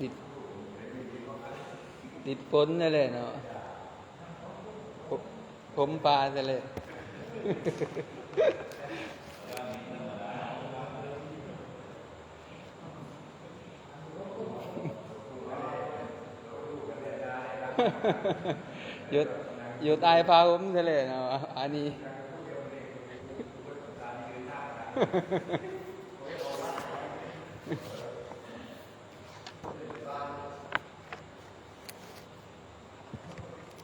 ติดติดฝนนั่นแหละเนาะผมผมปลานั่นแหละอยู่อยู่ต้ผ้าผมนั่นแหละเนาะอันนี้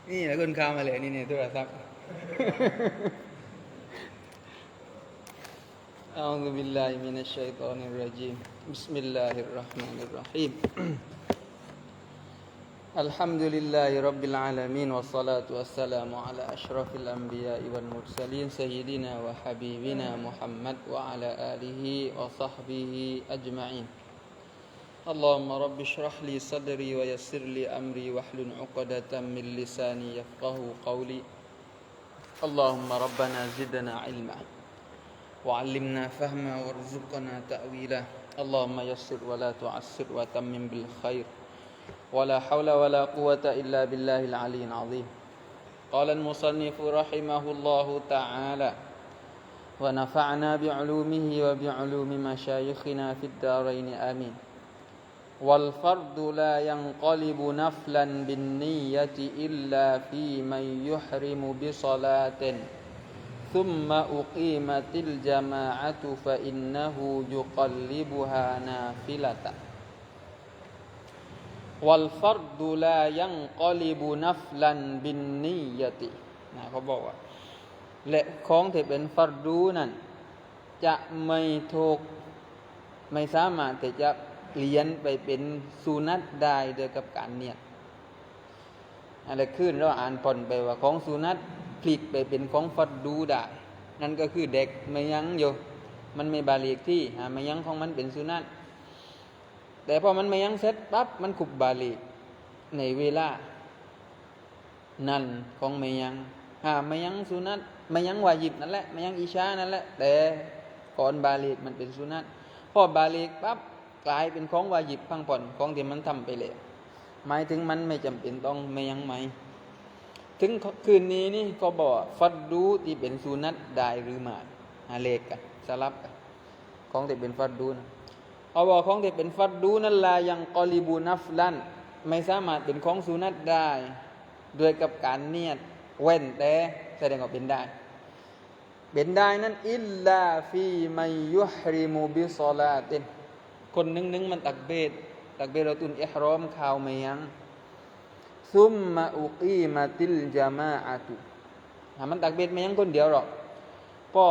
นี่แหละคนข้ามมาเลยนี่เนี่ยโทรศัพท์ أعوذ بالله من الشيطان الرجيم بسم الله الرحمن الرحيم الحمد لله رب العالمين والصلاة والسلام على أشرف الأنبياء والمرسلين سيدنا وحبيبنا محمد وعلى آله وصحبه أجمعين اللهم رب اشرح لي صدري ويسر لي أمري واحلل عقدة من لساني يفقه قولي. اللهم ربنا زدنا علما وعلمنا فهما وارزقنا تأويله اللهم يسر ولا تعسر وتمم بالخير. ولا حول ولا قوة إلا بالله العلي العظيم. قال المصنف رحمه الله تعالى ونفعنا بعلومه وبعلوم مشايخنا في الدارين آمين. والفرد لا ينقلب نفلا بالنية إلا في من يحرم بصلاة ثم أقيمت الجماعة فإنه يقلبها نافلة والفرد لا ينقلب نفلا بالنية นะเขาบอกว่า และของที่เป็นฟัรดูนั้น จะไม่ถูกไม่สามารถที่จะ เปลี่ยนไปเป็นสุนัตได้โดยกับการเนียดอะไรขึ้นเราอ่านผ่อนไปว่าของสุนัตพลิกไปเป็นของฟัดดูได้ นั่นก็คือเด็กไม่ยั้งอยู่มันไม่บาลีกที่หาไม่ยั้งของมันเป็นสุนัตแต่พอมันไม่ยั้งเสร็จปั๊บมันขุบบาลีกในเวลา นั่นของไม่ยั้งหาไม่ยั้งสุนัตไม่ยั้งวายิบนั่นแหละไม่ยั้งอิชานั่นแหละแต่ก่อนบาลีกมันเป็นสุนัตพอบาลีกปั๊บ กลายเป็นของวายิบพังผ่อนของที่มันทำไปเลยหมายถึงมันไม่จำเป็นต้องไม่ยั้งไหม ถึงคืนนี้นี่ก็บอกฟัดดูที่เป็นสุนัตได้หรือไม่หาเลขกันสลับกันของที่เป็นฟัดดูนะเอาบอกของที่เป็นฟัดดูนั่นละยังกอลิบูนัฟลันไม่สามารถเป็นของสุนัตได้ด้วยกับการเนียดเว้นแต่แสดงว่าเป็นได้เป็นได้นั้นอิลลาฟีมัยยุฮริมูบิซอลาติน คนนึงนึงมันตักเบดตักเบดเราตุนอิฮรอมข่าวไม่ยังซุมมาอุกีมาติลจามาอาตุมันตักเบ็ดมายังคนเดียวหรอกพ่อ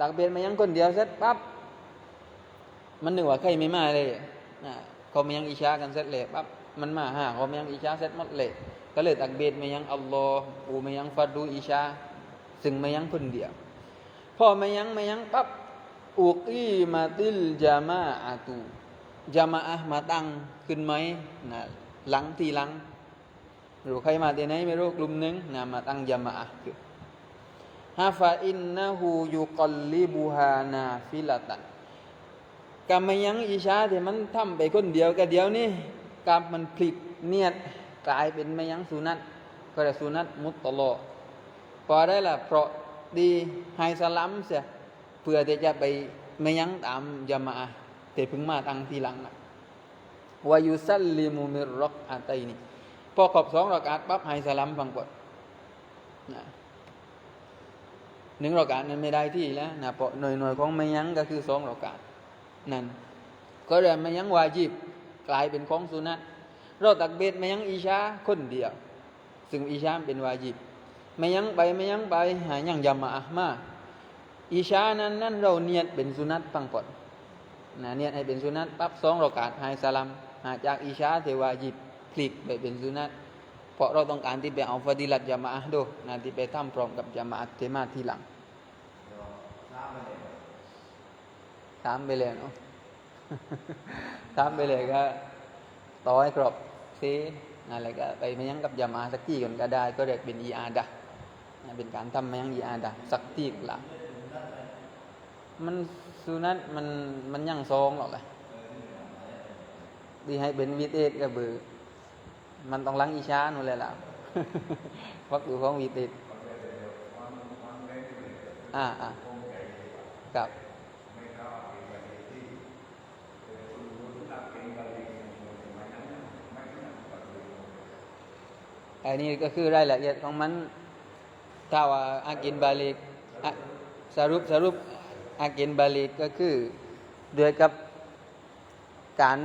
ตักเบ็ดมายังคนเดียวเสร็จปั๊บมันนึกว่าใครไม่มาเลยนะเขามายังอิชากันเสร็จเลยปั๊บมันมาหาเขามายังอิชาเสร็จหมดเลยก็เลยตักเบ็ดมายังอัลลอฮ์อูมายังฟัดดูอิชาซึ่งมายังคนเดียวพอมายังมายังปั๊บ อุกีมาติลจามาอาตุจามาอะมาตั้งขึ้นไหมนะหลังทีหลังหรือใครมาที่ไหนไม่รู้กลุ่มหนึ่งนะมาตั้งยามาอะคือฮาฟาอินนะฮูยุกลลิบูฮานาฟิลตันกรรมยังอิชาที่มันทำไปคนเดียวกับเดียวนี่กรรมมันพลิกเนียดกลายเป็นไมายังสุนัตก็ได้สุนัตมุตตลพอได้ละเพราะดีให้สลัมเสีย เพื่อที่จะไปมายังตามยามาแต่พิ่งมาตั้งทีหลังนะวายุซัลลิมุมิรรอกอาตัยนี่พอขอบสองรากาศปั๊บให้สลัมฟังก่อนนะหนึ่งรากาศนั้นไม่ได้ที่แล้วนะเพราะหน่วยหน่วยของไม่ยั้งก็คือสองรากาศนั่นก็เลยไม่ยั้งวาจิบกลายเป็นของสุนัตเราตักเบ็ดไม่ยั้งอิชาคนเดียว ซึ่งอิชาเป็นวาจิบไม่ยั้งไปไม่ยั้งไปหายังยามาอะมา อิชานั้นนั้นเราเนียดเป็นสุนัตฟังก่อนนะเนียดให้เป็นสุนัตปั๊บสองรากาศให้สลัมหาจากอิชาเทวาจิบพลิกไปเป็นสุนัตเพราะเราต้องการที่ไปเอาฟาดิลัตยามาอะดูนะที่ไปทำพร้อมกับยามาอะเทมาทีหลังถามไปเลยเนาะถามไปเลยก็ต่อให้ครบซีอะไรก็ไปมายังกับยามาสักที่ก่อนก็ได้ ก็เรียกเป็นอีอาดะเป็นการทำมายังอีอาดะสักที่หลัง มันสุนัตมันมันยังซองหรอกเลยดีให้เป็นวิเตสก็เบือ มันต้องล้างอิชานู่นแหละล่ะวักดูของวิเตสอ่าอ่ากับอันนี้ก็คือรายละเอียดของมันถ้าว่าอากินบาลิกอะสรุปสรุป อากินบาลิกก็คือด้วยกับการ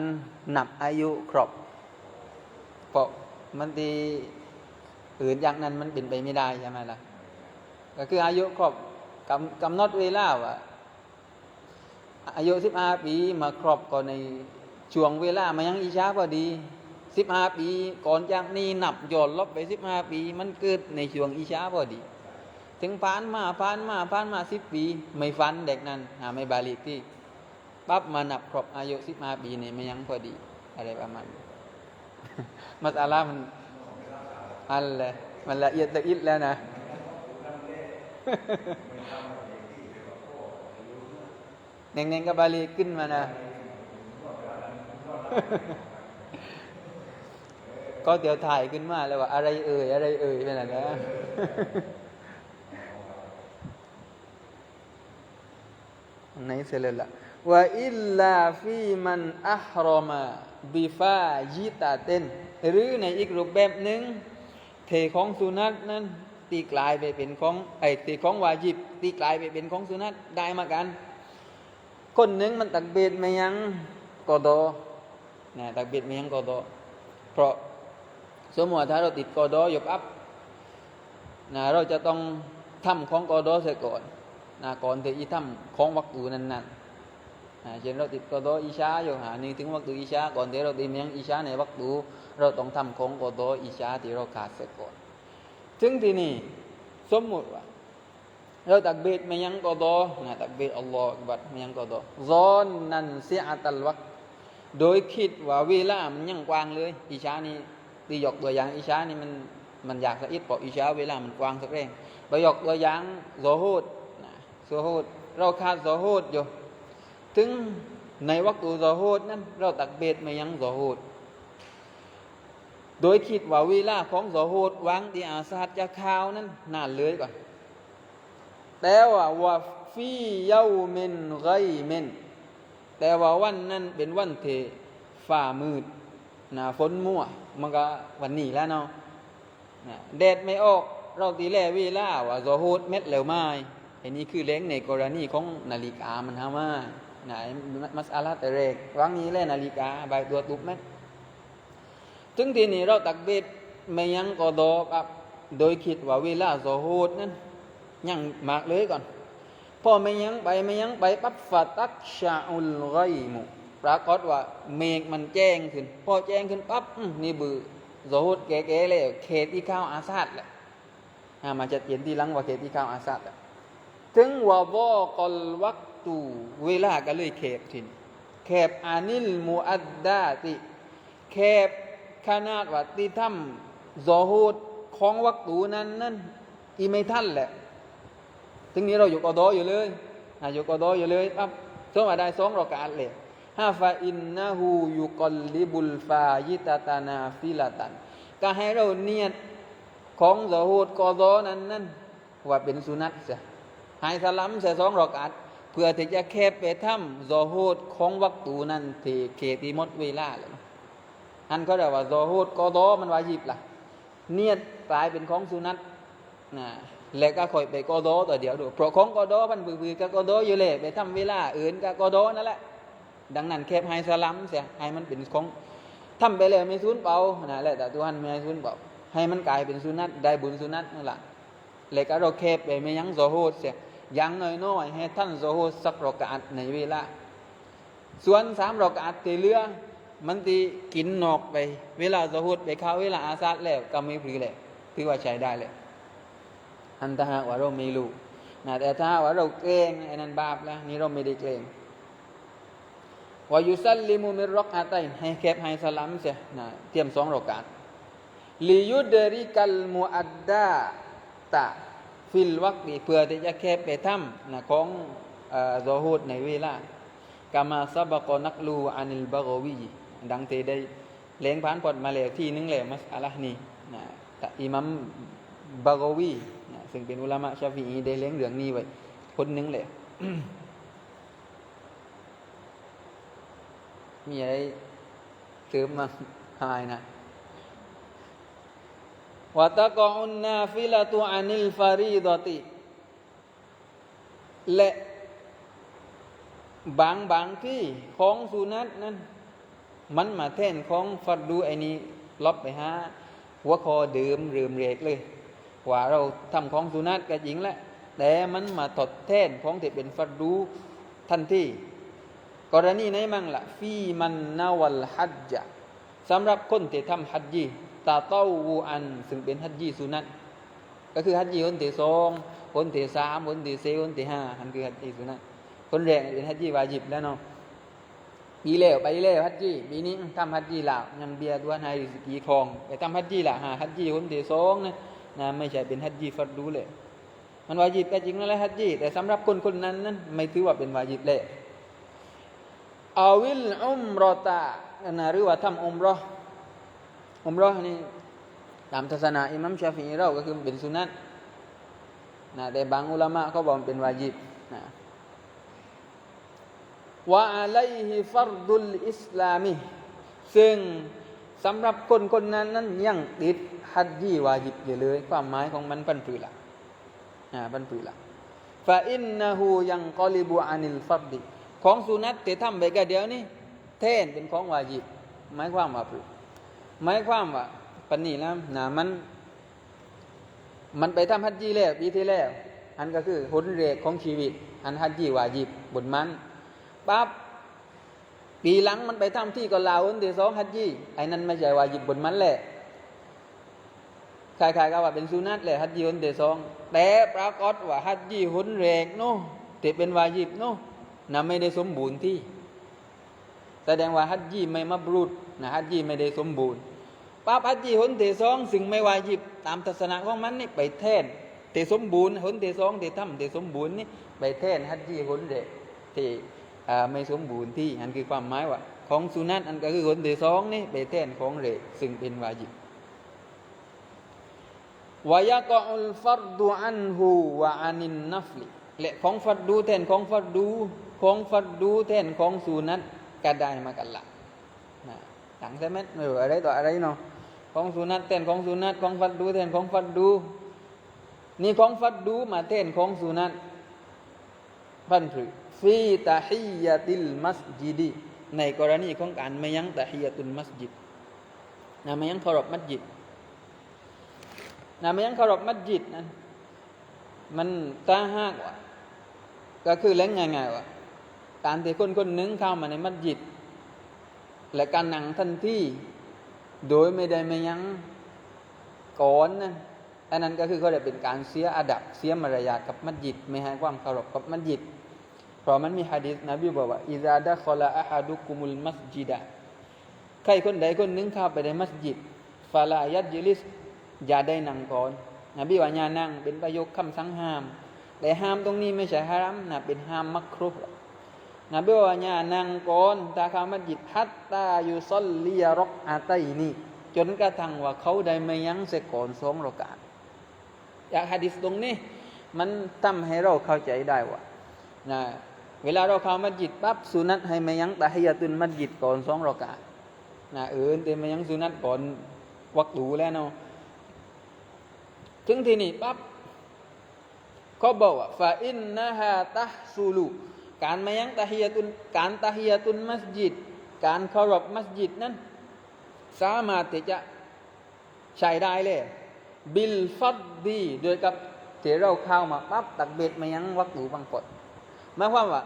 นับอายุครบเพราะมันตีอื่นอย่างนั้นมันเป็นไปไม่ได้ใช่ไหมล่ะ ก็คืออายุครบกำกำหนดเวลาว่าอายุสิบห้าปีมาครบก็ในช่วงเวลามายังอิชาพอดีสิบห้าปี ก่อนจากนี้นับย้อนลบไปสิบห้าปี มันเกิดในช่วงอิชาพอดี ถึงผ่านมาผ่านมาผ่านมาสิบปี ไม่ฟันเด็กนั้นหาไม่บาลิกที่ปั๊บมานับครบอายุสิบห้าปีเนี่ยไม่ยังพอดี อะไรประมาณมัสอาลามันอันเลยมันละเอียดละอิดแล้วนะเน่งๆกับบาลีขึ้นมานะก็เดี๋ยวถ่ายขึ้นมาแล้วว่าอะไรเอ่ยอะไรเอ่ยเป็นอะไรนะ ไหนเสร็จแล้วล่ะว่าอิลลาฟีมันอัฮรอมาบิฟายิตาเตนหรือในอีกรูปแบบหนึ่งเทของสุนัตนั้นตีกลายไปเป็นของไอ้ตีของวาจิบตีกลายไปเป็นของสุนัตได้มากัน คนหนึ่งมันตักเบ็ดไม่ยังกอดอนะตักเบ็ดไม่ยังกอดอเพราะสมมติถ้าเราติดกอดอยู่ปั๊บนะเราจะต้องทำของกอดอเสียก่อน นะก่อนที่จะทำของวักตูนั้นๆนเช่นเราติดกอดออิชาอยู่หานี่ถึงวักตูอิชาก่อนที่เราติดยังอิชาในวักตูเราต้องทำของกอดออิชาที่เราขาดเสียก่อนถึงที่นี่สมมุติว่าเราตักเบ็ดไม่ยังกอดนะตักเบ็ดอัลลอฮฺบัดไม่ยังกอดอซอนนันเสียตัลวักโดยคิดว่าเวลามันยังกว้างเลย อิชานี่ตียกตัวอย่างอิชานี่มันมันอยากสะอิดเพราะอิชาเวลามันกว้างสักแรงไปยกตัวอย่างโซโฮด ซโฮดเราขาดซโฮดอยู่ ถึงในวัตูโซโฮดนั้น เราตักเบ็ดไม่ยังซโฮดโดยคิดว่าเวลาของซโฮดวางที่อาซาดจะข้าวนั้นนานเลยก่อน แต่ว่าว่าฟีเยาเมนไรเมนแต่ว่าวันนั้นเป็นวันเทฝ่ามืดหนาฝนมั่ว มันก็วันนี้แล้วเนาะแดดไม่ออก เราตีแลเวลาว่าโซโฮดเม็ดแล้วไม่ อันนี้คือเล้งในกรณีของนาฬิกามันฮามานมัสอาลาแต่เรกวางนี้แลนาฬิกาใบตัวตุบเม็ดถึงทีนี้เราตักเบ็ดไม่ยังก็ดอปับ โดยคิดว่าเวลาโซโฮดนั้นยังมากเลยก่อนพอไม่ยังไปไม่ยังไปปั๊บฟาตักชาอุลไรมุปรากฏว่าเมฆมันแจ้งขึ้น พอแจ้งขึ้นปั๊บนี่บือโซฮุดแก่ๆเลยเขตที่ข้าวอาซาดแหละมาจะเขียนที่หลังว่าเขตที่ข้าวอาซาดแหละ ถึงว่าบอกอลวักตูเวลาก็เลยเขบทินแคบอานิลมูอัดดาติแคบขนาดว่าที่ถ้ำโซฮุดของวักตูนั้นนั่นอีไม่ท่านแหละถึงนี้เราอยู่กอดออยู่เลยอยู่กอดออยู่เลยปั๊บสมาได้สองรอกาดเลยฮาฟาอินนะฮูยุกลลิบุลฟายิตาตานาฟิลาตันก็ให้เราเนียดของซอฮูดกอดอนั้นนั่นว่าเป็นสุนัตเสี ยให้สลัมเสียสองรอกาดเพื่อที่จะแคบไปถ้ำซอฮูดของวักตูนั้นที่เขตีมดเวลาเลยอันเขาเรียกว่าซอฮูดกอดอมันวายิบล่ะ เนียดกลายเป็นของสุนัตนะแล้วก็คอยไปกอดอต่อเดียวดูเพราะของกอดอมันบือๆก็กอดออยู่เลยไปทำเวลาอื่นก็กอดอนั่นแหละดังนั้นแคบให้สลัมเสียให้มันเป็นของทำไปเลยไม่ซุนเป่านะแหละแต่ตัวนั้นไม่ซุนเป่าให้มันกลายเป็นสุนัตได้บุญสุนัตนั่นแหละแล้วก็เราแคบไปไม่ยั้งโซโฮดเสีย ยังน้อยๆให้ท่านโซฮดสักรอกาดในเวลาส่วนสามรอกาดที่เหลือมันตีกินนอกไป เวลาโซฮดไปเข้าเวลาอาซาดแล้วก็ไม่พลีเลยถือว่าใช้ได้เลยอันถ้าหาว่าเราไม่รู้นะแต่ถ้าว่าเราเกรงไอ้นั่นบาปแล้วนี่เราไม่ได้เกรงวายุซัลลิมุมิรอกอาตัยให้แคบให้สลัมเสียนะเตรียมสองรอกาดลิยุดริกัลมุอัดดาตะ ฟิลวักดีเพื่อที่จะแคบไปถ้ำนะของโซฮูดในเวลากามาซาบกอนักลูอานิลบากวีดังเตได้เลี้ยงผ่านพอดมาแล้วที่นึงแล้วมัสอะละห์นี้นะอิมัมบากวีนะซึ่งเป็นอุลามะชาฟีได้เลี้ยงเรื่องนี้ไว้คนหนึงแล้วมีอะไรเติมมาหายนะ วะตะกอุนนาฟิลตุอานิลฟารีดอติ และบางบางที่ของสุนัตนั้น มันมาแทนของฟัดดูไอ้นี้ลบไปหาหัวคอเดิมเริมเรกเลย ว่าเราทำของสุนัตก็จริงแหละแต่มันมาทดแทนของที่เป็นฟัดดูทันทีกรณีไหนมั่งละ่ะฟีมันนาวัลฮัจจ์สำหรับคนที่ทำฮัจญี ตาเต้าวูอัน ซึ่งเป็นฮัจญีสุนัตก็คือฮัจญีคนที่สองคนที่สามคนที่สี่คนที่ห้าอันคือฮัจญีสุนัตคนแรกเป็นฮัจญีวาจิบแล้วเนาะปีแล้วไปแล้วฮัจญีปีนี้ทำฮัจญีแล้วยังเบียร์ด้วยให้สกีทองไปทำฮัจญีละหาฮัจญีคนที่สองนะนะไม่ใช่เป็นฮัจญีฟัดดูเลยมันวาจิบก็จริงนั่นแหละฮัจญีแต่สำหรับคนคนนั้นนั้นไม่ถือว่าเป็นวาจิบเลยอาวิลอุมรอตานะหรือว่าทำอุมรอ อุมรอนี่ตามทัศนะอิมัมชาฟีเราก็คือเป็นสุนัตนะแต่บางอุลามะเขาบอกเป็นวาจิบนะว่าอะไรฮิฟัรดุลอิสลามีซึ่งสำหรับคนคนนั้นนั้นยังติดฮัจญีวาจิบอยู่เลย ความหมายของมันปันปือละอ่าปันปือละฟาอินนะฮูยังกอลิบูอานิลฟัรดิของสุนัตที่ทำไปก็เดียวนี่เทนเป็นของวาจิบหมายความว่าปือ หมายความว่าปันนี้นะนะมัน มันไปทำฮัจญีแล้วปีที่แล้ว อันก็คือหนเรกของชีวิต อันฮัจญีวาจิบบนมันปั๊บปีหลังมันไปทำที่ก็ลาวคนที่สองฮัจญีไอ้นั้นไม่ใช่วาจิบบนมันแหละคล้ายๆกับว่าเป็นสุนัตแหละฮัจญีคนที่สอง แต่ปรากฏว่าฮัจญีหนเรกโน่ที่เป็นวาจิบโน่นะไม่ได้สมบูรณ์ที่ แสดงว่าฮัจญีไม่มาบรุษนะฮัจญีไม่ได้สมบูรณ์ปั๊บฮัจญีหนที่สองซึ่งไม่วาจิบ ตามทัศนะของมันนี่ไปแทนที่สมบูรณ์หนที่สองที่ทำที่สมบูรณ์นี่ไปแทนฮัจญีหนเรกที่ไม่สมบูรณ์ที่อันคือความหมายว่า ของสุนัตอันก็คือหนที่สองนี่ไปแทนของเรซึ่งเป็นวาจิบวายะกออุลฟัรดูอันฮูวะอานินนัฟลิและของฟัดดูแทนของฟัดดูของฟัดดูแทนของสุนัต ก็ได้มากันละนะหลังใช่ไหมไม่รู้อะไรต่ออะไรเนาะของสุนัตแทนของสุนัตของฟัดดูแทนของฟัดดู นี่ของฟัดดูมาแทนของสุนัตพันธุ์ฟีตาฮิยาติลมัสยิดีในกรณีของการไม่ยั้งตาฮิยาตุลมัสยิดนะไม่ยั้งเคารพมัสยิดนะไม่ยั้งเคารพมัสยิดนั้นมันตาหากว่าก็คือเล่นง่ายๆว่า การที่คนคนหนึ่งเข้ามาในมัสยิด และการนั่งทันทีโดยไม่ได้ไม่ยั้งก่อนนะอันนั้นก็คือเขาเรียกเป็นการเสียอาดับเสียมารยาทกับมัสยิด ไม่ให้ความเคารพกับมัสยิด เพราะมันมีฮะดีษนบีบอกว่าอิซาดะคอลาอะฮัดุกุมุลมัสยิดะใครคนใดคนหนึ่งเข้าไปในมัสยิดฟาลายัดยิลิสอย่าได้นั่งก่อนนบีว่าอย่านั่งเป็นประโยคคำสั่งห้าม แต่ห้ามตรงนี้ไม่ใช่ฮารัมนะเป็นห้ามมักครุ นบีว่าอย่านั่งก่อนตาเข้ามัสยิดฮัตตาอยุซอลลียรอกอาตัยนี่จนกระทั่งว่าเขาได้ไม่ยั้งเสก่อนสองรอกาศจากฮะดิษตรงนี้ มันทำให้เราเข้าใจได้ว่านะเวลาเราเข้ามัสยิดปั๊บสุนัตให้ไม่ยั้งตาฮิยาตุนมัสยิดก่อนสองรอกาศนะเออแต่ไม่ยั้งสุนัตก่อนวักดูแล้วเนาะถึงที่นี่ปั๊บเขาบอกว่าฟาอินนะฮะตะซูลู การมายังตะฮียตุนการตะฮียตุนมัสยิด การเคารพมัสยิดนั้น สามารถที่จะใช้ได้เลย บิลฟัดดีโดยกับที่เราเข้ามาปั๊บตักเบ็ดมายังวักตูบางกฎหมายความว่า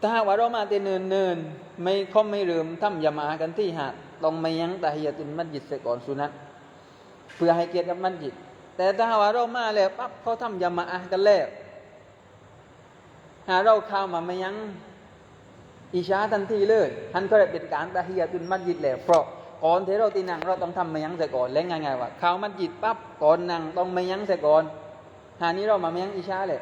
ถ้าหากว่าเรามาแต่เนินเนินไม่เขาไม่เริ่มทำยามากันที่หาดต้องมายังตะฮียตุนมัสยิดเสียก่อนสุนัตเพื่อให้เกียรติกับมัสยิด แต่ถ้าว่าเรามาแล้วปั๊บเขาทำยามาอะกันแล้ว หาเราเข้ามาไม่ยังอิชาทันทีเลยท่านก็เลยเป็นการตะฮียตุนมัสยิดแล้วเพราะก่อนที่เราตีนังเราต้องทำไม่ยังเสียก่อนและง่ายๆว่าเข้ามัสยิดปั๊บก่อนนังต้องไม่ยังเสียก่อนหานี้เรามาไม่ยังอิชาเลย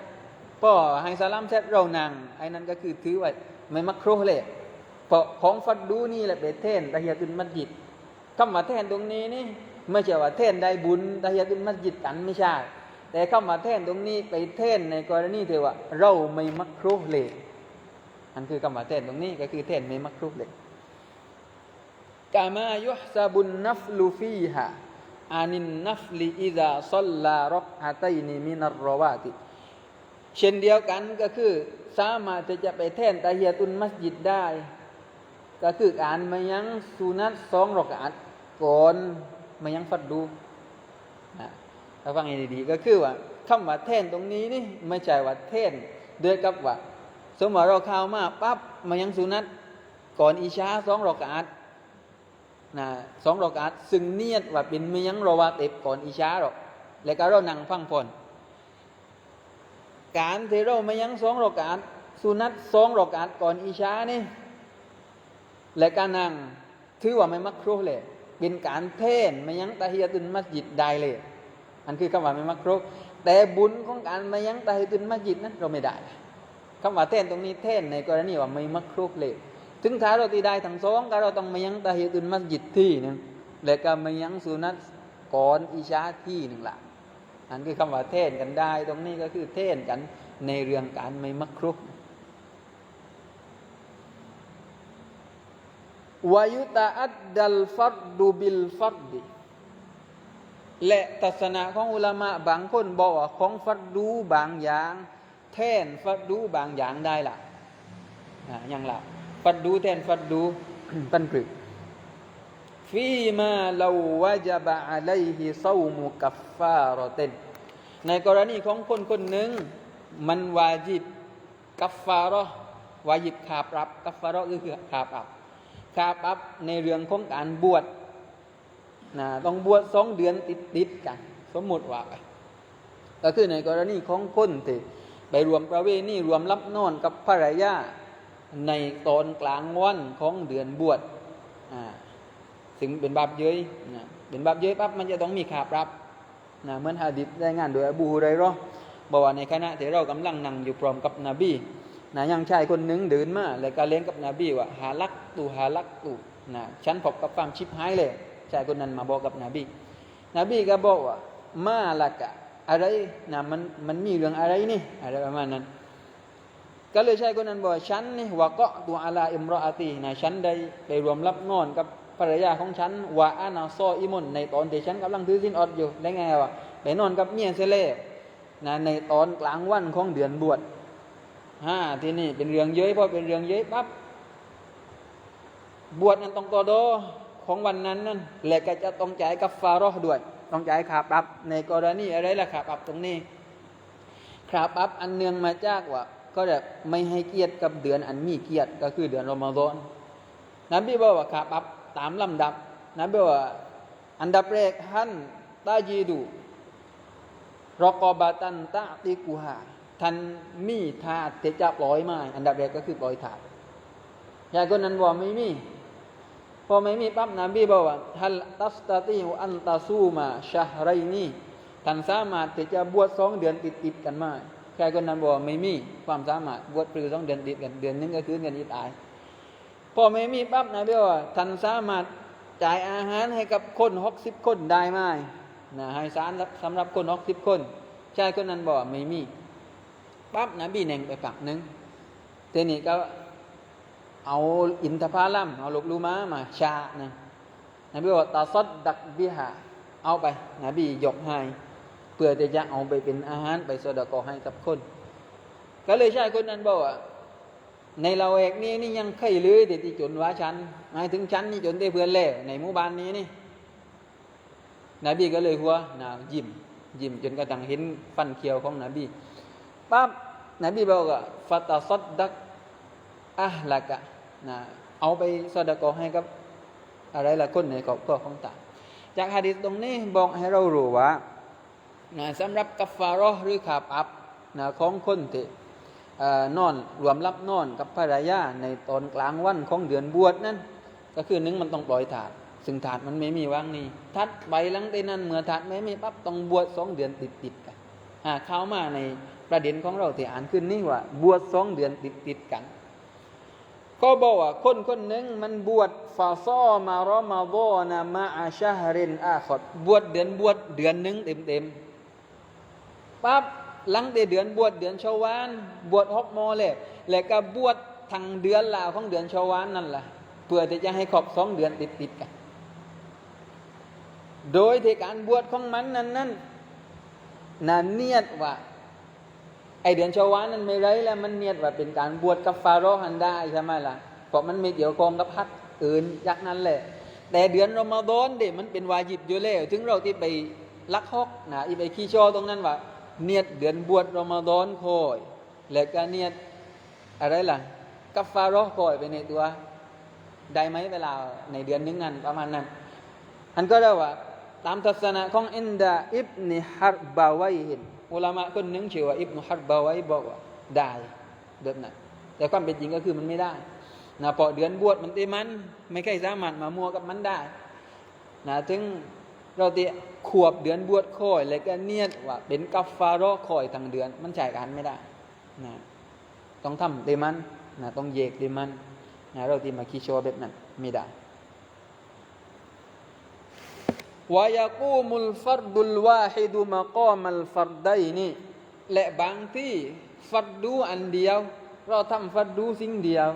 พอให้สลามเสร็จเรานังไอ้นั้นก็คือถือว่าไม่มักครูเลยเพราะของฟัดดูนี่แหละเป็นเทนตะฮียตุนมัสยิดคำว่าเทนตรงนี้นี่ไม่ใช่ว่าเทนได้บุญตะฮียตุนมัสยิดกันไม่ใช่ แต่คำว่าเทนตรงนี้ไปเทนในกรณีที่ว่า เราไม่มักครุเลยอันคือคำว่าเทนตรงนี้ก็คือเทนไม่มักครุเลยกามายุฮซาบุนนัฟลูฟีฮะอานินนัฟลีอิดาซัลลารอกอาตัยนีมินัรรอวาติ เช่นเดียวกันก็คือสามารถจะไปแทนตาเฮียตุนมัสยิดได้ ก็คือการมายังสุนัตสองรอกาตก่อนมายังฟัดดู ถ้าฟังให้ดีๆก็คือว่าคำว่าแทนตรงนี้นี่ไม่ใช่ว่าแทนเดือกับว่า สมมติเราข้าวมาปั๊บมายังสุนัตก่อนอิชาสองรอกาตนะสองรอกาตซึ่งเนียดว่าเป็นมายังรอวาเต็บก่อนอิชาหรอกแล้วก็เรานั่งฟังพนการที่เรามายังสองรอกาตสุนัตสองรอกาตก่อนอิชานี่และการนั่งถือว่าไม่มักครุเลยเป็นการเทนมายังตาฮิยตุนมัสยิดได้เลย อันคือคำว่าไม่มักครุแต่บุญของการมายังตาฮิตุนมัสยิดนั้นเราไม่ได้คำว่าเทนตรงนี้เทนในกรณีว่าไม่มักครุเลยถึงถ้าเราตีได้ทั้งสองก็เราต้องมายังตาฮิตุนมัสยิดที่หนึ่งและก็มายังสุนัตก่อนอิชาที่หนึ่งละอันคือคำว่าเทศกันได้ ตรงนี้ก็คือเทศกันในเรื่องการไม่มักครุกวายุตาอัดดัลฟัดดูบิลฟัดดิ และทัศนะของอุลามะบางคนบอกว่าของฟัดดูบางอย่าง แทนฟัดดูบางอย่างได้ละอ่าอย่างละฟัดดูแทนฟัดดูปันปรึกฟีมาเราวะจะบะอะลัยฮิซามุกัฟฟารอเตนในกรณีของคนคนหนึ่งมันวาจิบกัฟฟารอวาจิบขาปรับกัฟฟารอคือขาปรับขาปรับในเรื่องของการบวช นะต้องบวชสองเดือนติดติดๆกัน สมมติว่าไปก็คือในกรณีของคนที่ไปรวมประเวณีรวมรับนอนกับภรรยาในตอนกลางวันของเดือนบวชถึงเป็นบาปเย้ยนะเป็นบาปเย้ยปั๊บมันจะต้องมีขาปรับนะเหมือนฮะดิษได้งานโดยอบูฮุไรราะห์บอกว่าในขณะที่เรากำลังนั่งอยู่พร้อมกับนบีนะยังชายคนหนึ่งเดินมาแล้วก็เล่นกับนบีว่าหาลักตูหาลักตูนะฉันพบกับความชิบหายเลย ชายคนนั้นมาบอกกับนบีนบีก็บอกว่ามาละกะอะไรนะมันมันมีเรื่องอะไรนี่อะไรประมาณนั้นก็เลยชายคนนั้นบอกว่าฉันนี่วะก็ตัวอาลาอิมรออาตีนะฉันได้ไปรวมรับนอนกับภรรยาของฉันว่าอานาโซอิมุนในตอนที่ฉันกำลังถือสินอดอยู่ได้ไงวะไปนอนกับเมียเสยเล่นะในตอนกลางวันของเดือนบวชฮ่าทีนี่เป็นเรื่องเย้ยพอเป็นเรื่องเย้ยปั๊บบวชนั้นต้องตัวโด ของวันนั้นนั่นและก็จะต้องจ่ายกัฟฟารอห์ด้วย ต้องจ่ายขาปรับ ในกรณีอะไรล่ะขาปรับตรงนี้ขาปรับอันเนื่องมาจากว่า ก็แบบไม่ให้เกียรติกับเดือนอันมีเกียรติก็คือเดือนรอมฎอนนบีบอกว่าขาปรับตามลำดับนบีบอกว่าอันดับแรกท่านตาจีดูรอกอบาตันตาติกูฮาท่านมีทาเทจะปล่อยไม้อันดับแรกก็คือปล่อยทาสยายคนนั้นบอกไม่มี อไม่มีปั๊บนบีบอกว่าฮัลตัสตาติอันตาซูมาชาไรนีท่านสามารถที่จะบวชสองเดือนติดติดกันมาชายคนนั้นบอกไม่มีความสามารถบวชปรือสองเดือนติดกันเดือนหนึงก็คือเงินอีตายพอไม่มีปั๊บนบีบอกว่าท่านสามารถจ่ายอาหารให้กับคนหกสิบคนได้ไหมนะให้สารสำหรับคนหกสิบคนชายคนนั้นบอกไม่มีปั๊บนบีแน่งไปฝักหนึ่งทีนี้ก็ เอาอินทผลัมเอาลูกลูม้ามาชานะนบีบอกตาซดดักบิหาเอาไปนบียกให้เพื่อที่จะเอาไปเป็นอาหารไปสดกอให้กับคน ก็เลยชายคนนั้นบอกว่าในเราเอกนี้นี่ยังเคยลือแต่ที่จนว่าฉันหมายถึงฉันนี่จนได้เพื่อนเล่ในหมู่บ้านนี้นี่นบีก็เลยหัวหนะยิ้มยิ้มจนกระทั่งเห็นฟันเคียวของนบีปั๊บนบีบอกว่าฟัตาซดดักอะละกะ นะเอาไปสดกอให้กับอะไรละคนในครอบครัวของตาจากฮะดิษตรงนี้บอกให้เรารู้ว่านะสำหรับกัฟฟารอหรือขาปับนะของคนที่นอนรวมรับนอนกับภรรยาในตอนกลางวันของเดือนบวชนั้นก็คือหนึ่งมันต้องปล่อยถาด ซึ่งถาดมันไม่มีวางนี้ทัดไปหลังแต่นั้นเมื่อถาดไม่มีปั๊บต้องบวชสองเดือนติดติดๆกันอ่าเข้ามาในประเด็นของเราที่อ่านขึ้นนี่ว่าบวชสองเดือนติดติดๆกัน ก็บอกว่าคนคนหนึ่งมันบวชฟาซอมารอมาโบนามาอาชาฮรินอาขดบวชเดือนบวชเดือนหนึ่งเต็มเต็มปั๊บหลังเดือนบวชเดือนชาวานบวชฮอกโมเลยแล้วก็บวชทางเดือนลาวของเดือนชาวานนั่นแหละเพื่อที่จะให้ครบสองเดือนติดติดกัน โดยที่การบวชของมันนั้นนั้นนาเนียดว่า ไอเดือนชาวานนั้นไม่ไรแล้วมันเนียดว่าเป็นการบวชกับฟาโรห์ันได้ใช่ไหมล่ะเพราะมันไม่เกี่ยวข้องกับพัดอื่นจากนั้นแหละ แต่เดือนรอมฎอนเด็มันเป็นวาญิบอยู่แล้ว ถึงเราที่ไปลักฮอกนะอีไปขี้ชอตรงนั้นว่า เนียดเดือนบวชรอมฎอนคอยแล้วก็เนียดอะไรล่ะกับฟาโรห์คอยไปในตัวได้ไหมเวลาในเดือนนึงนั้นประมาณนั้นอันก็ได้ว่า ตามทัศนะของอินดาอิบนิฮัรบาไวฮิน อุลามะคนหนึงชื่อว่าอิบนุฮัรบาไวบอกว่าได้แบบนั้นแต่ความเป็นจริงก็คือมันไม่ได้นะพอเดือนบวชมันตีมัน ไม่ใช่สามารถมามัวกับมันได้นะถึงเราเตีขวบเดือนบวชคอย แล้วก็เนียดว่าเป็นกัฟฟาโรอคอยทั้งเดือน มันใช้การไม่ได้นะต้องทำเตมันนะต้องเยกเตมันนะเราตีมาคีโชแบบนั้นไม่ได้ วายกูมุลฟัรดุลวาฮิดุมะกอมัลฟัรไดนี่และบางที่ฟัดดูอันเดียว เราทำฟัดดูสิ่งเดียว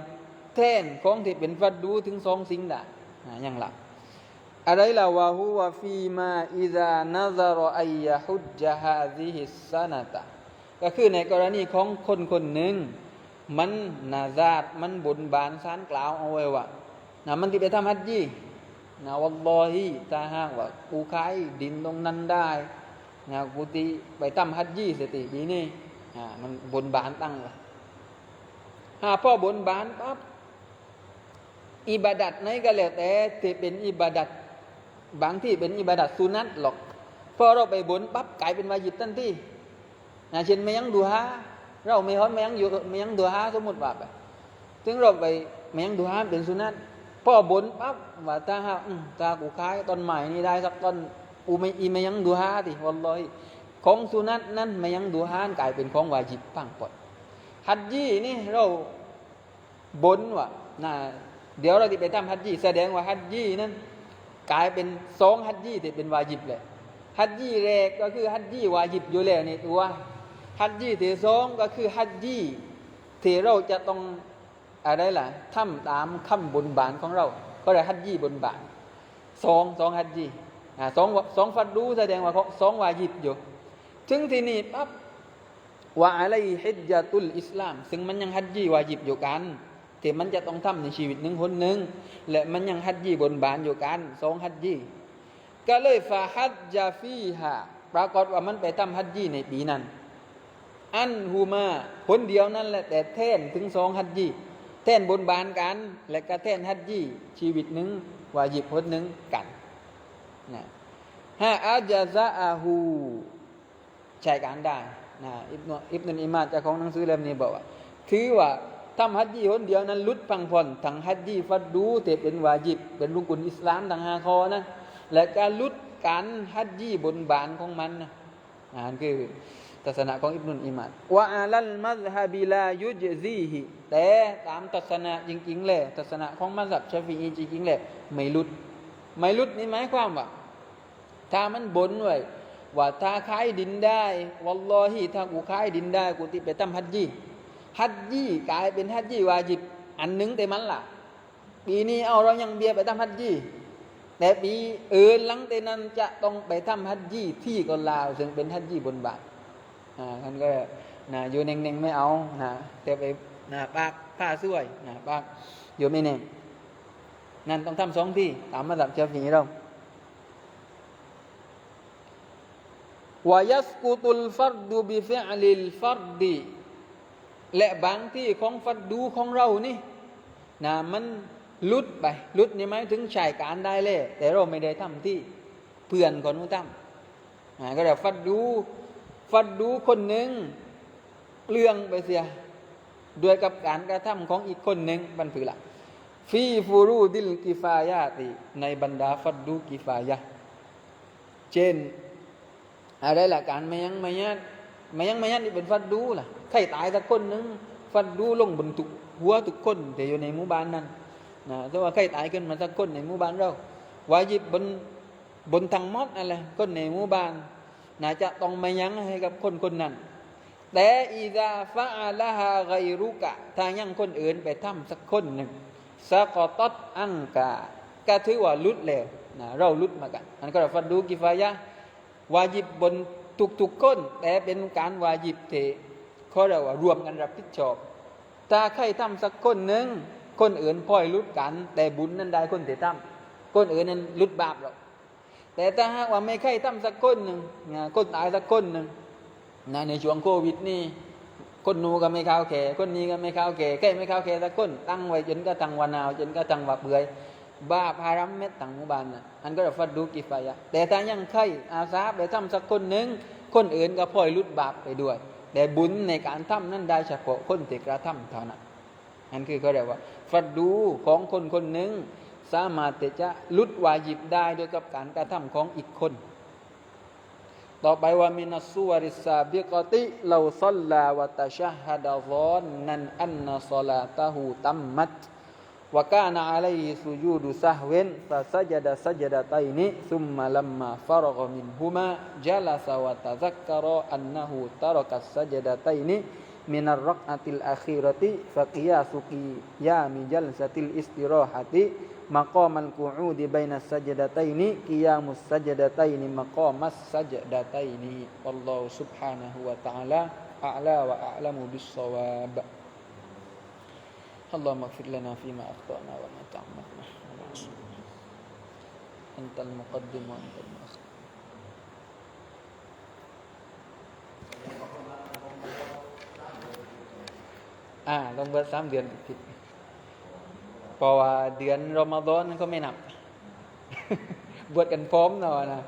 แทนของที่เป็นฟัดดูถึงสองสิ่งได้นะอย่างหลักอะไรล่ะวะฮุวะฟีมาอิซานาซารอัยยะฮุจจฮาซิฮิสซานะตะก็คือในกรณีของคนคนหนึ่ง มันนาซาดมันบนบานสารกล่าวเอาไว้ว่านะมันที่ไปทำฮัจญี นะวัลลอฮิถ้าหากว่ากูขายดินตรงนั้นได้นะกูตีไปทำฮัจญีสติปีนี้อ่ามันบนบานตั้งเลยหาพ่อบนบานปั๊บอิบาดัดไหนก็แล้วแต่ที่เป็นอิบาดัดบางที่เป็นอิบาดัดสุนัตหรอกพอเราไปบนปั๊บกลายเป็นวาญิบทันทีนะเช่นไม่ยังดูฮาเราไม่ฮอนไม่ยังอยู่ไม่ยังดูฮาสมมติว่าแบบถึงเราไปไม่ยังดูฮาเป็นสุนัต พ่อบนปั๊บว่าถ้าหากอืมถ้ากูขายต้นใหม่นี่ได้สักต้นอูไม่อีไม่ยังดูฮาดิวัลลอยของสุนัตนั้นไม่ยังดูฮานกลายเป็นของวาจิบปังปดฮัจญีนี่เราบนว่าน่าเดี๋ยวเราที่ไปทำฮัจญีแสดงว่าฮัจญีนั้นกลายเป็นสองฮัจญีที่เป็นวาจิบเลยฮัจญีแรกก็คือฮัจญีวาจิบอยู่แล้วในตัวฮัจญีที่สองก็คือฮัจญีที่เราจะต้อง อะไรล่ะทำตามคำบนบานของเรา ก็เลยฮัจญีบนบานสองสองฮัจญีอ่สองสองฟัดดูแสดงว่าเขาสองวาญิบอยู่ ถึงที่นี่ปั๊บว่าอะไรฮิจญาตุลอิสลาม ซึ่งมันยังฮัจญีวาญิบอยู่กันแต่มันจะต้องทำในชีวิตหนึ่งคนหนึ่งและมันยังฮัจญีบนบานอยู่กันสองฮัจญีก็เลยฟาฮัจญาฟีฮาปรากฏว่ามันไปทำฮัจญีในปีนั้น อันฮูมาคนเดียวนั่นแหละแต่แท่นถึงสองฮัจญี แท่นบนบานกัน และก็แท่นฮัจญีชีวิตหนึ่งวาญิบคนหนึ่งกันนะฮะอาจาซาอาฮูใช้การได้นะอิบนอิบนุอิมาจ้าของหนังสือเล่มนี้บอกว่า ถือว่าทำฮัจญีคนเดียวนั้นลุดพังพรทั้งฮัจญีฟัดดูแต่เป็นวาญิบ เป็นลุกุลอิสลามทั้งห้าข้อนะและการลุดการฮัจญีบนบานของมันนะอ่านคือ ทัศนะของอิบนุนอิมานว่าอาลัลมัซฮบิลายุจซีฮิแต่ตามทัศนะจริงๆเลยทัศนะของมัซฮับชาฟีอีจริงๆเลยไม่ลุด ไม่ลุดนี่หมายความว่า ถ้ามันบนไว้ว่าถ้าขายดินได้วัลลอฮีถ้ากูขายดินได้กูติไปทำฮัจญีฮัจญีกลายเป็นฮัจญีวาจิบ อันหนึงแต่มันล่ะปีนี้เอาเรายังเบียร์ไปทำฮัจญีแต่ปีอื่นหลังแต่นั้นจะต้องไปทำฮัจญีที่กอนลาว ซึ่งเป็นฮัจญีบนบาท อ่าท่านก็นะอยู่เน่งๆไม่เอานะแต่ไปนะปากผ้าช่วยนะปากอยู่ไม่เน่งนั่นต้องทำสองที่ตามมาดับเจ้าฝีเราวายัสกุตุลฟัรดูบิฟิอลิลฟัรดีและบางที่ของฟัดดูของเรานี่นะมันลุดไปลุดนี่หมายถึงใช้การได้เลยแต่เราไม่ได้ทำที่เพื่อนคนนู้นทำนะก็เดี๋ยวฟัดดู ฟัดดูคนหนึ่งเรื่องไปเสียด้วยกับการกระทำของอีกคนหนึ่งบันผือละฟีฟูรูดิลกิฟายาติ ในบรรดาฟัดดูกิฟายะเช่น อะไรล่ะการไม่ยังไม่ยัดไม่ยังไม่ยัดนี่เป็นฟัดดูล่ะใครตายสักคนหนึ่งฟัดดูลงบนตุกหัวทุกคนที่อยู่ในหมู่บ้านนั้นนะถ้าว่าใครตายขึ้นมาสักคนในหมู่บ้านเราวาญิบบนบนทางมอดอะไรคนในหมู่บ้าน นะจะต้องมายั้งให้กับคนคนนั้น แต่อีดาฟาลาฮาไกรุกะ ถ้ายังคนอื่นไปทำสักคนหนึ่งสะกอตอังกาก็ถือว่าลุดแล้วนะเราลุดมากันอันก็ฟัดดูกิฟายะวาญิบบนทุกๆคน แต่เป็นการวาญิบเทเขาเรียกว่ารวมกันรับผิดชอบถ้าใครทำสักคนหนึ่งคนอื่นพลอยลุดกัน แต่บุญนั้นได้คนที่ทำคนอื่นนั้นลุดบาปหรอก แต่ถ้าหากว่าไม่ใครทำสักคนหนึ่งนะคนตายสักคนหนึ่งนะในช่วงโควิดนี่คนนูก็ไม่เข้าแก่คนนี้ก็ไม่เข้าแก่แก่ไม่เข้าแก่สักคนตั้งไว้จนก็ตังวานาวจนก็ตังว่าเบื่อยบ้าพารัมเม็ดตังหมู่บ้านนะอันก็จะฟัดดูกิฟายะแต่ถ้ายังใครอาสาบไปทำสักคนหนึ่งคนอื่นก็พลอยลุดบาปไปด้วย แต่บุญในการทำนั้นได้เฉพาะคนที่กระทำเท่านั้นอันคือเขาเรียกว่าฟัดดูของคนคนหนึ่ง สามารถจะลุดวาญิบได้ด้วยกับการกระทำของอีกคน ต่อไปว่ามินัสซุวริสซาบิกติเราซัลลาวะตะชะฮะดะซอนนันอันนะศอลาตะฮูตัมมัตวกานะอะลัยสุญูดุซะฮวินฟะซะจดะซะจดะตัยนิซุมมะลัมมาฟารกมินฮุมาจัลาสะวะตะซักกะรออันนะฮูตะรกัสซะจดะตัยนิ มินัรรักอะติลอาคิเราะติฟะกิยาสุกิยามิจัลซะติลอิสติร อ่าต้องเบิดสามเดือนผิดเพราะว่าเดือนรอมฎอนนั้นก็ไม่นับ บวชกันพร้อมเนาะนะ